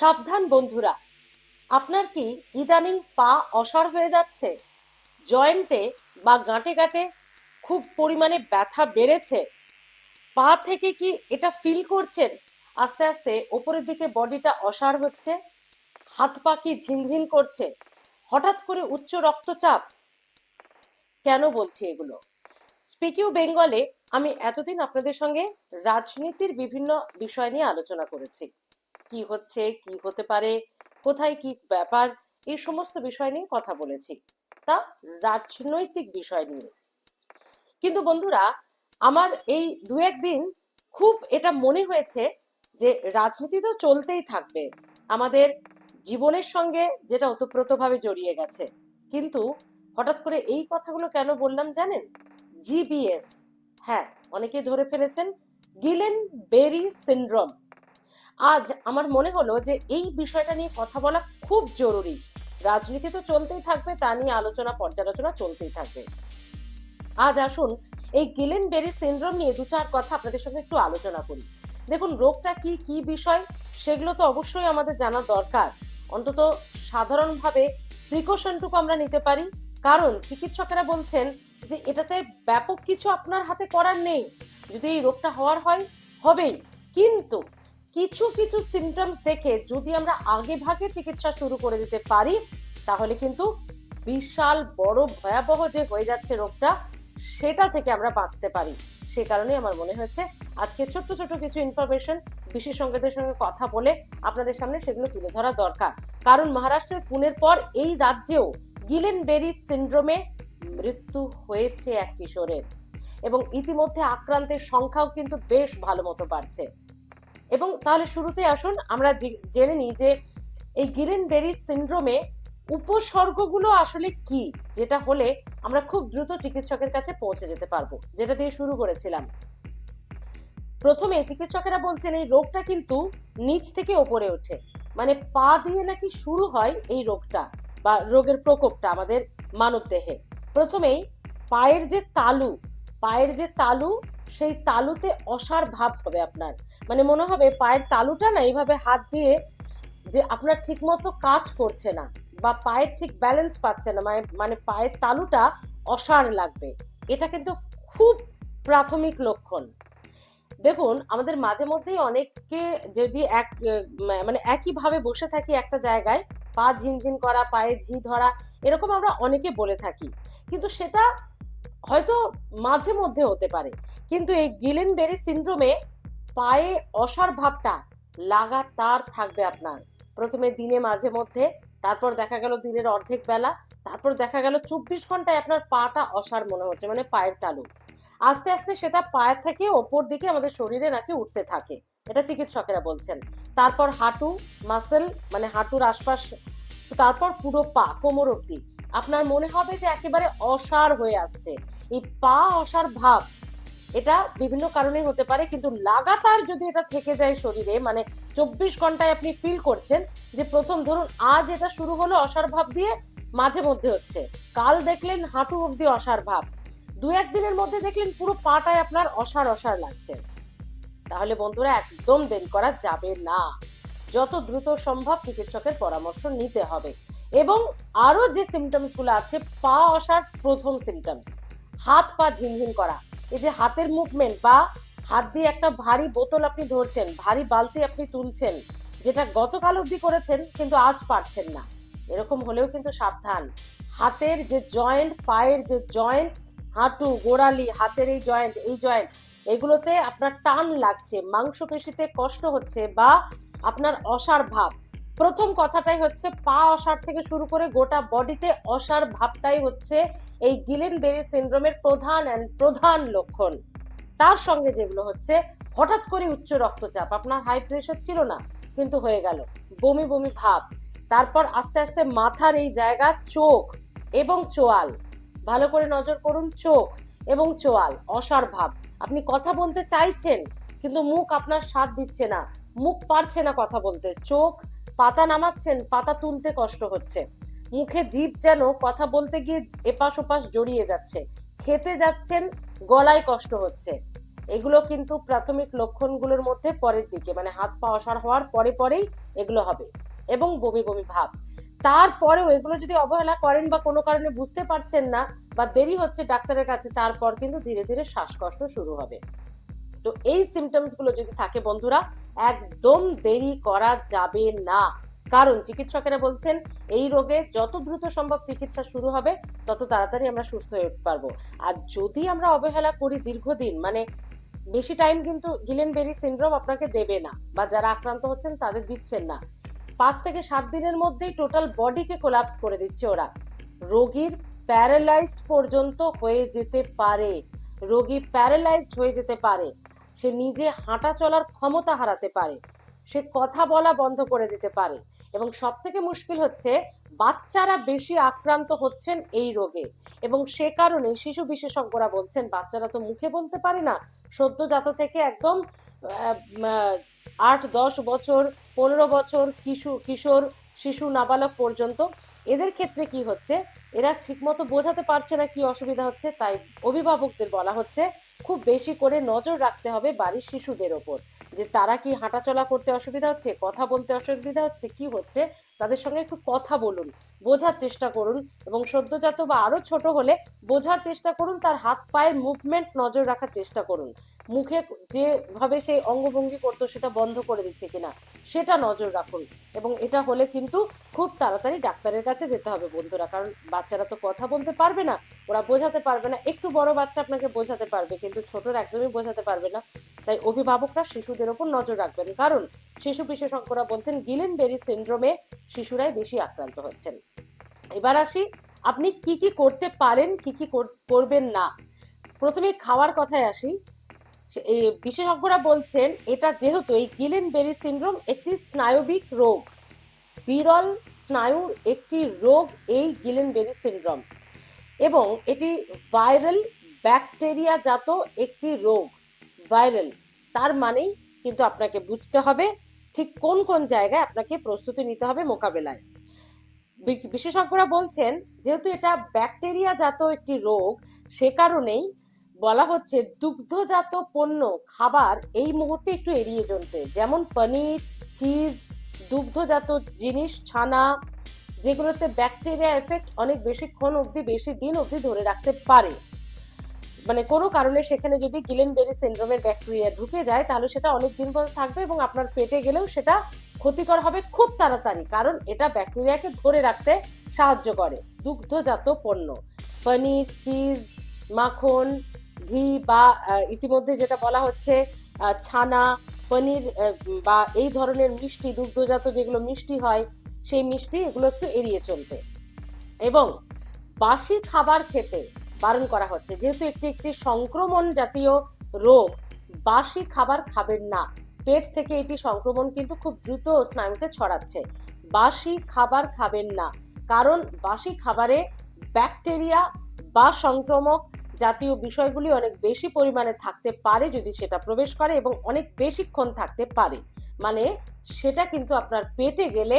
সাবধান বন্ধুরা। আপনার কি ইদানিং পা অসাড় হয়ে যাচ্ছে? জয়েন্টে বা গাঁটে গাঁটে খুব পরিমাণে ব্যথা বেড়েছে? পা থেকে কি এটা ফিল করছেন? আস্তে আস্তে ওপরের দিকে বডিটা অসার হচ্ছে? হাত পা কি ঝিনঝিন করছে? হঠাৎ করে উচ্চ রক্তচাপ? কেন বলছি এগুলো? স্পিকিউ বেঙ্গলে আমি এতদিন আপনাদের সঙ্গে রাজনীতির বিভিন্ন বিষয় নিয়ে আলোচনা করেছি। কি হচ্ছে, কি হতে পারে, কোথায় কি ব্যাপার, এই সমস্ত বিষয় নিয়ে কথা বলেছি। তা রাজনৈতিক বিষয় নিয়ে। কিন্তু বন্ধুরা, আমার এই দু একদিন খুব এটা মনে হয়েছে যে রাজনীতি তো চলতেই থাকবে। আমাদের জীবনের সঙ্গে যেটা ওতপ্রোতভাবে জড়িয়ে গেছে। কিন্তু হঠাৎ করে এই কথাগুলো কেন বললাম জানেন? জিবিএস হ্যাঁ অনেকে ধরে ফেলেছেন গিলেন বেরি সিনড্রোম। আজ আমার মনে হলো যে এই বিষয়টা নিয়ে কথা বলা খুব জরুরি। রাজনীতি তো চলতেই থাকবে, তা নিয়ে আলোচনা, পর্যালোচনা চলতেই থাকবে। আজ আসুন, এই গিলেন বেরি সিনড্রোম নিয়ে দু চার কথা আপনাদের সঙ্গে একটু আলোচনা করি। দেখুন, রোগটা কি কি বিষয়, সেগুলো তো অবশ্যই আমাদের জানা দরকার। অন্তত সাধারণভাবে প্রিকশনটুকু আমরা নিতে পারি। কারণ চিকিৎসকেরা বলছেন যে এটাতে ব্যাপক কিছু আপনার হাতে করার নেই। যদি এই রোগটা হওয়ার হয়, হবেই। কিন্তু কিছু কিছু সিমটমস দেখে যদি আমরা আগে ভাগে চিকিৎসা শুরু করে দিতে পারি, তাহলে কিন্তু বিশাল, বড়, ভয়াবহ যে হয়ে যাচ্ছে রোগটা, সেটা থেকে আমরা বাঁচতে পারি। সে কারণে আমার মনে হয়েছে, আজকে ছোট্ট ছোট্ট কিছু ইনফরমেশন বিশেষজ্ঞদের সঙ্গে কথা বলে আপনাদের সামনে সেগুলো তুলে ধরা দরকার। কারণ মহারাষ্ট্রের পুনের পর এই রাজ্যেও গিলেন বেরি সিন্ড্রোমে মৃত্যু হয়েছে এক কিশোরের। এবং ইতিমধ্যে আক্রান্তের সংখ্যাও কিন্তু বেশ ভালো মতো বাড়ছে। এবং তাহলে শুরুতে আসুন, আমরা জেনে নিই যে এই গিলেন বেরি সিন্ড্রোমে উপসর্গগুলো আসলে কি, যেটা হলে আমরা খুব দ্রুত চিকিৎসকের কাছে পৌঁছে যেতে পারব, যেটা দিয়ে শুরু করেছিলাম। প্রথমে চিকিৎসকেরা বলছেন, এই রোগটা কিন্তু নিচ থেকে ওপরে ওঠে মানে পা দিয়ে নাকি শুরু হয় এই রোগটা, বা রোগের প্রকোপটা আমাদের মানব দেহে প্রথমেই পায়ের যে তালু, পায়ের যে তালু সেই তালুতে অসার ভাব হবে আপনার। মানে মনে হবে পায়ের তালুটা না এইভাবে হাত দিয়ে যে আপনার ঠিকমতো কাজ করছে না বা পায়ের ঠিক ব্যালেন্স পাচ্ছে না মানে মানে পায়ের তালুটা অসার লাগবে। এটা কিন্তু খুব প্রাথমিক লক্ষণ। দেখুন, আমাদের মাঝে মধ্যেই অনেককে যদি এক মানে একইভাবে বসে থাকি একটা জায়গায়, পা ঝিনঝিন করা, পায়ে ঝি ধরা, এরকম আমরা অনেকে বলে থাকি। কিন্তু সেটা হয়তো মাঝে মধ্যে হতে পারে। কিন্তু এই গিলেন বেরি সিন্ড্রোমে পায়ে অসার ভাবটা লাগাতার থাকবে আপনার। প্রথমে দিনে মাঝে মধ্যে, তারপর দেখা গেল দিনের অর্ধেক বেলা, তারপর দেখা গেল চব্বিশ ঘন্টায় আপনার পাটা অসার মনে হচ্ছে মানে পায়ের তালু। আস্তে আস্তে সেটা পায়ের থেকে ওপর দিকে আমাদের শরীরে নাকি উঠতে থাকে। এটা চিকিৎসকেরা বলছেন। তারপর হাঁটু মাসেল মানে হাঁটুর আশপাশ, তারপর পুরো পা কোমর অব্দি আপনার মনে হবে যে একেবারে অসার হয়ে আসছে। এই পা অসার ভাব, এটা বিভিন্ন কারণে হতে পারে, কিন্তু লাগাতার যদি এটা থেকে যায় শরীরে মানে চব্বিশ ঘন্টায় আপনি ফিল করছেন যে প্রথম ধরুন আজ এটা শুরু হলো অসার ভাব দিয়ে, মাঝে মধ্যে হচ্ছে। কাল দেখলেন হাঁটু অব্দি অসার ভাব। দু একদিনের মধ্যে দেখলেন পুরো পাটায় আপনার অসার অসার লাগছে। তাহলে বন্ধুরা, একদম দেরি করা যাবে না। যত দ্রুত সম্ভব চিকিৎসকের পরামর্শ নিতে হবে। এবং আরও যে সিমটমসগুলো আছে, পা অসার প্রথম সিমটমস হাত পা ঝিনঝিন করা। এই যে হাতের মুভমেন্ট বা হাত দিয়ে একটা ভারী বোতল আপনি ধরছেন, ভারী বালতি আপনি তুলছেন, যেটা গতকাল অবধি করেছেন, কিন্তু আজ পারছেন না। এরকম হলেও কিন্তু সাবধান। হাতের যে জয়েন্ট পায়ের যে জয়েন্ট হাঁটু, গোড়ালি, হাতের এই জয়েন্ট এই জয়েন্ট এগুলোতে আপনার টান লাগছে, মাংসপেশিতে কষ্ট হচ্ছে বা আপনার অসার ভাব। প্রথম কথাটাই হচ্ছে, পা অসার থেকে শুরু করে গোটা বডিতে অসার ভাবটাই হচ্ছে এই গিলেন বেরি সিন্ড্রোমের প্রধান and প্রধান লক্ষণ। তার সঙ্গে যেগুলো হচ্ছে, হঠাৎ করে উচ্চ রক্তচাপ, আপনার হাই প্রেশার ছিল না, কিন্তু হয়ে গেল। বমি বমি ভাব, তারপর আস্তে আস্তে মাথার এই জায়গা, চোখ এবং চোয়াল, ভালো করে নজর করুন, চোখ এবং চোয়াল, অসার ভাব। আপনি কথা বলতে চাইছেন, কিন্তু মুখ আপনার সাথ দিচ্ছে না, মুখ পারছে না কথা বলতে, চোখ পাতা নামাচ্ছেন, পাতা তুলতে কষ্ট হচ্ছে। মুখে জিভ যেন কথা বলতে গিয়ে এপাশ ওপাশ জড়িয়ে যাচ্ছে। খেতে যাচ্ছেন, গলায় কষ্ট হচ্ছে। এগুলো কিন্তু প্রাথমিক লক্ষণগুলোর মধ্যে পরের দিকে মানে হাত পা অসার হওয়ার পরে পরেই এগুলো হবে এবং বমি বমি ভাব। তারপরেও এগুলো যদি অবহেলা করেন বা কোনো কারণে বুঝতে পারছেন না বা দেরি হচ্ছে ডাক্তারের কাছে, তারপর কিন্তু ধীরে ধীরে শ্বাসকষ্ট শুরু হবে। তো এই সিমটমসগুলো যদি থাকে বন্ধুরা একদম দেরি করা যাবে না। কারণ চিকিৎসকেরা বলছেন, এই রোগে যত দ্রুত সম্ভব চিকিৎসা শুরু হবে, তত তাড়াতাড়ি আমরা সুস্থ হয়ে উঠতে পারব। আর যদি আমরা অবহেলা করি দীর্ঘদিন মানে বেশি টাইম কিন্তু গিলেনবেরি সিনড্রোম আপনাকে দেবে না, বা যারা আক্রান্ত হচ্ছেন তাদের দিচ্ছেন না। পাঁচ থেকে সাত দিনের মধ্যেই টোটাল বডিকে কোলাপস করে দিচ্ছে ওরা। রোগীর প্যারালাইজড পর্যন্ত হয়ে যেতে পারে। রোগী প্যারালাইজড হয়ে যেতে পারে। সে নিজে হাঁটা চলার ক্ষমতা হারাতে পারে। সে কথা বলা বন্ধ করে দিতে পারে এবং সব থেকে মুশকিল হচ্ছে বাচ্চারা বেশি আক্রান্ত হচ্ছেন এই রোগে এবং সে কারণে শিশু বিশেষজ্ঞরা বলছেন, বাচ্চারা তো মুখে বলতে পারে না। সদ্যজাত থেকে একদম আট, দশ বছর, পনেরো বছর কিশোর কিশোর, শিশু, নাবালক পর্যন্ত এদের ক্ষেত্রে কি হচ্ছে? এরা ঠিকমতো বোঝাতে পারছে না কি অসুবিধা হচ্ছে, তাই অভিভাবকদের বলা হচ্ছে খুব বেশি করে নজর রাখতে হবে বাড়ির শিশুদের ওপর। যে তারা কি হাঁটাচলা করতে অসুবিধা হচ্ছে, কথা বলতে অসুবিধা হচ্ছে, কি হচ্ছে, তাদের সঙ্গে একটু কথা বলুন, বোঝার চেষ্টা করুন এবং সদ্যজাত বা আরও ছোট হলে বোঝার চেষ্টা করুন, তার হাত পায়ের মুভমেন্ট নজর রাখার চেষ্টা করুন। মুখে যেভাবে সেই অঙ্গভঙ্গি করতো সেটা বন্ধ করে দিচ্ছে কিনা, সেটা নজর রাখুন। এবং এটা হলে কিন্তু খুব তাড়াতাড়ি ডাক্তারের কাছে যেতে হবে বন্ধুরা। কারণ বাচ্চারা তো কথা বলতে পারবে না, ওরা বোঝাতে পারবে না। একটু বড় বাচ্চা আপনাকে বোঝাতে পারবে, কিন্তু ছোটরা একদমই বোঝাতে পারবে না। তাই অভিভাবকরা শিশুদের ওপর নজর রাখবেন। কারণ শিশু বিশেষজ্ঞরা বলছেন গিলেন বেরি সিন্ড্রোমে শিশুরাই বেশি আক্রান্ত হচ্ছেন। এবার আসি, আপনি কি কি করতে পারেন, কি কি কর- করবেন না? প্রথমে খাওয়ার কথায় আসি। বিশেষজ্ঞরা বলছেন, এটা যেহেতু এই গিলেন বেরি সিন্ড্রোম একটি স্নায়বিক রোগ। বিরল স্নায়ুর একটি রোগ এই গিলেন বেরি সিন্ড্রোম। এবং এটি ভাইরাল ব্যাকটেরিয়া জাত একটি রোগ। ভাইরাল। তার মানেই কিন্তু আপনাকে বুঝতে হবে ঠিক কোন কোন জায়গায় আপনাকে প্রস্তুতি নিতে হবে মোকাবেলায়। বিশেষজ্ঞরা বলছেন, যেহেতু এটা ব্যাকটেরিয়া জাত একটি রোগ, সে কারণেই বলা হচ্ছে দুগ্ধজাত পণ্য, খাবার এই মুহূর্তে একটু এড়িয়ে চলতে। যেমন পনির, চিজ, দুগ্ধজাত জিনিস, ছানা, যেগুলোতে ব্যাকটেরিয়া এফেক্ট অনেক বেশিক্ষণ অবধি, বেশি দিন অবধি ধরে রাখতে পারে। মানে কোনো কারণে সেখানে যদি গিলেন বেরি সিন্ড্রোমের ব্যাকটেরিয়া ঢুকে যায়, তাহলে সেটা অনেক দিন পর্যন্ত থাকবে এবং আপনার পেটে গেলেও সেটা ক্ষতিকর হবে খুব তাড়াতাড়ি, কারণ এটা ব্যাকটেরিয়াকে ধরে রাখতে সাহায্য করে দুগ্ধজাত পণ্য। পনির, চিজ, মাখন ঘি বা ইতিমধ্যে যেটা বলা হচ্ছে ছানা, পনির বা এই ধরনের মিষ্টি, দুগ্ধজাত যেগুলো মিষ্টি হয়, সেই মিষ্টি এগুলো একটু এড়িয়ে চলবে। এবং বাসি খাবার খেতে বারণ করা হচ্ছে। যেহেতু একটি একটি সংক্রমণ জাতীয় রোগ, বাসি খাবার খাবেন না। পেট থেকে এটি সংক্রমণ কিন্তু খুব দ্রুত স্নায়ুতে ছড়াচ্ছে। বাসি খাবার খাবেন না। কারণ বাসি খাবারে ব্যাকটেরিয়া বা সংক্রমক জাতীয় বিষয়গুলি অনেক বেশি পরিমাণে থাকতে পারে যদি সেটা প্রবেশ করে এবং অনেক বেশিক্ষণ থাকতে পারে। মানে সেটা কিন্তু আপনার পেটে গেলে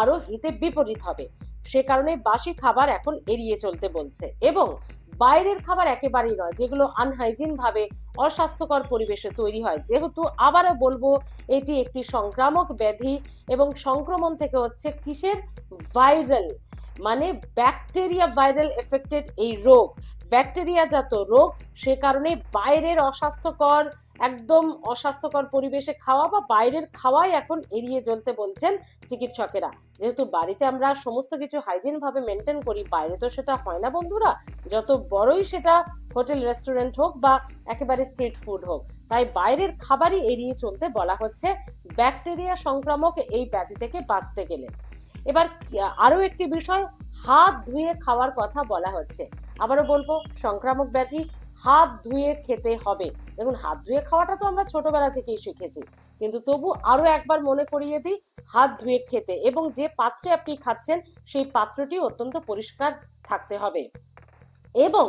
আরও হিতে বিপরীত হবে। সে কারণে বাসি খাবার এখন এড়িয়ে চলতে বলছে এবং বাইরের খাবার একেবারেই নয়, যেগুলো আনহাইজিন ভাবে অস্বাস্থ্যকর পরিবেশে তৈরি হয়। যেহেতু আবারও বলব, এটি একটি সংক্রামক ব্যাধি এবং সংক্রমণ থেকে হচ্ছে কিসের? ভাইরাল মানে ব্যাকটেরিয়া ভাইরাল এফেক্টেড এই রোগ। ব্যাকটেরিয়া জাত রোগ, সে কারণে বাইরের অস্বাস্থ্যকর, একদম অস্বাস্থ্যকর পরিবেশে খাওয়া বা বাইরের খাওয়াই এখন এড়িয়ে চলতে বলছেন চিকিৎসকেরা। যেহেতু বাড়িতে আমরা সমস্ত কিছু হাইজিন ভাবে মেনটেন করি, বাইরে তো সেটা হয় না বন্ধুরা। যত বড়ই সেটা হোটেল, রেস্টুরেন্ট হোক বা একেবারে স্ট্রিট ফুড হোক, তাই বাইরের খাবারই এড়িয়ে চলতে বলা হচ্ছে ব্যাকটেরিয়া সংক্রামক এই ব্যাধি থেকে বাঁচতে গেলে। এবার আরও একটি বিষয় হাত ধুয়ে খাওয়ার কথা বলা হচ্ছে। আবারও বলব, সংক্রামক ব্যাধি হাত ধুয়ে খেতে হবে। দেখুন, হাত ধুয়ে খাওয়াটা তো আমরা ছোটবেলা থেকেই শিখেছি। কিন্তু তবু আরও একবার মনে করিয়ে দিই, হাত ধুয়ে খেতে এবং যে পাত্রে আপনি খাচ্ছেন, সেই পাত্রটি অত্যন্ত পরিষ্কার থাকতে হবে। এবং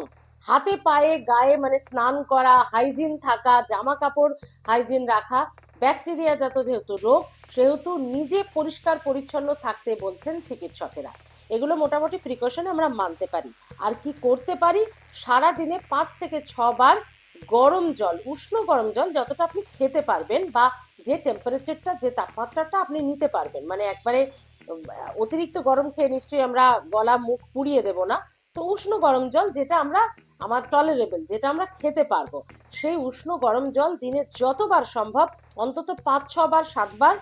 হাতে পায়ে, গায়ে মানে স্নান করা, হাইজিন থাকা জামা কাপড় হাইজিন রাখা ব্যাকটেরিয়া জাত যেহেতু রোগ, সেহেতু নিজে পরিষ্কার পরিচ্ছন্ন থাকতে বলছেন চিকিৎসকেরা। এগুলো মোটামুটি প্রিকশন আমরা মানতে পারি। আর কি করতে পারি? সারা দিনে পাঁচ থেকে ছবার গরম জল, উষ্ণ গরম জল যতটা আপনি খেতে পারবেন বা যে টেম্পারেচারটা যে তাপমাত্রাটা আপনি নিতে পারবেন। মানে একবারে অতিরিক্ত গরম খেয়ে নিশ্চয়ই আমরা গলা, মুখ পুড়িয়ে দেব না। তো উষ্ণ গরম জল যেটা আমরা, আমার টলারেবল যেটা আমরা খেতে পারব। সেই উষ্ণ গরম জল দিনে যতবার সম্ভব, অন্তত পাঁচ ছবার সাতবার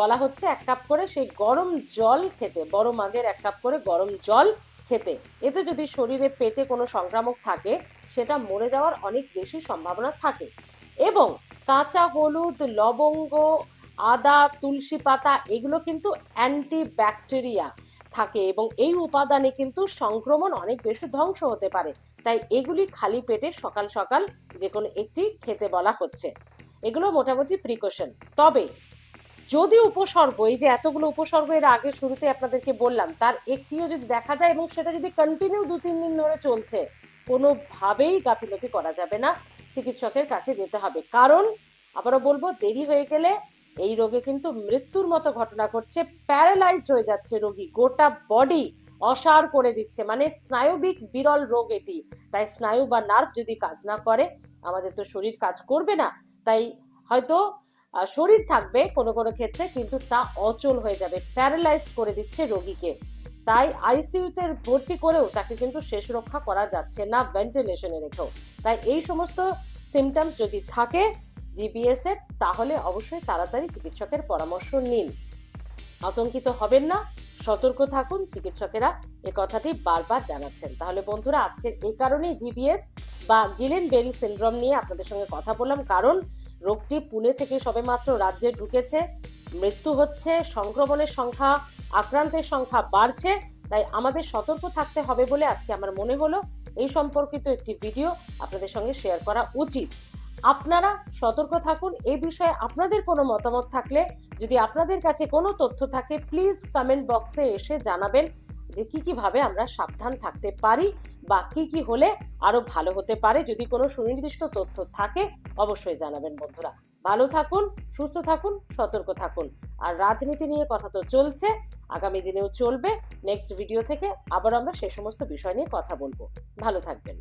বলা হচ্ছে এক কাপ করে সেই গরম জল খেতে, বড় মাগের এক কাপ করে গরম জল খেতে। এতে যদি শরীরে পেটে কোনো সংক্রামক থাকে, সেটা মরে যাওয়ার অনেক বেশি সম্ভাবনা থাকে। এবং কাঁচা হলুদ, লবঙ্গ, আদা, তুলসী পাতা, এগুলো কিন্তু অ্যান্টি ব্যাকটেরিয়া থাকে এবং এই উপাদানে কিন্তু সংক্রমণ অনেক বেশি ধ্বংস হতে পারে। তাই এগুলি খালি পেটে সকাল সকাল যে কোনো একটি খেতে বলা হচ্ছে। এগুলো মোটামুটি প্রিকশন তবে যদি উপসর্গ, এই যে এতগুলো উপসর্গ এর আগে শুরুতে আপনাদেরকে বললাম, তার একটিও যদি দেখা যায় এবং সেটা যদি কন্টিনিউ দু তিন দিন ধরে চলছে, কোনোভাবেই গাফিলতি করা যাবে না। চিকিৎসকের কাছে যেতে হবে। কারণ, আবারও বলব, দেরি হয়ে গেলে এই রোগে কিন্তু মৃত্যুর মতো ঘটনা ঘটছে। প্যারালাইজড হয়ে যাচ্ছে রোগী। গোটা বডি অসার করে দিচ্ছে। মানে স্নায়বিক বিরল রোগ এটি। তাই স্নায়ু বা নার্ভ যদি কাজ না করে, আমাদের তো শরীর কাজ করবে না। তাই হয়তো শরীর থাকবে কোনো কোনো ক্ষেত্রে, কিন্তু তা অচল হয়ে যাবে প্যারালাইজড করে দিচ্ছে রোগীকে। তাই আইসিইউতে ভর্তি করেও তাকে কিন্তু শেষ রক্ষা করা যাচ্ছে না ভেন্টিলেশনে রেখেও। তাই এই সমস্ত সিমটমস যদি থাকে জিবিএস এর, তাহলে অবশ্যই তাড়াতাড়ি চিকিৎসকের পরামর্শ নিন। আতঙ্কিত হবেন না, সতর্ক থাকুন, চিকিৎসকেরা এ কথাটি বারবার জানাচ্ছেন। তাহলে বন্ধুরা, আজকের এই কারণেই জিবিএস বা গিলেন বেরি সিন্ড্রোম নিয়ে আপনাদের সঙ্গে কথা বললাম। কারণ রোগটি পুনে থেকে সবেমাত্র রাজ্যে ঢুকেছে। মৃত্যু হচ্ছে, সংক্রমণের সংখ্যা, আক্রান্তের সংখ্যা বাড়ছে, তাই আমাদের সতর্ক থাকতে হবে বলে আজকে আমার মনে হলো। এই সম্পর্কিত একটি ভিডিও আপনাদের সঙ্গে শেয়ার করা উচিত। আপনারা সতর্ক থাকুন এই বিষয়ে আপনাদের কোনো মতামত থাকলে, যদি আপনাদের কাছে কোনো তথ্য থাকে প্লিজ কমেন্ট বক্সে এসে জানাবেন যে কি কীভাবে আমরা সাবধান থাকতে পারি। বা কি কি হলে আরও ভালো হতে পারে যদি কোনো সুনির্দিষ্ট তথ্য থাকে, অবশ্যই জানাবেন বন্ধুরা। ভালো থাকুন, সুস্থ থাকুন, সতর্ক থাকুন। আর রাজনীতি নিয়ে কথা তো চলছে, আগামী দিনেও চলবে। নেক্সট ভিডিও থেকে আবার আমরা সে সমস্ত বিষয় নিয়ে কথা বলব। ভালো থাকবেন।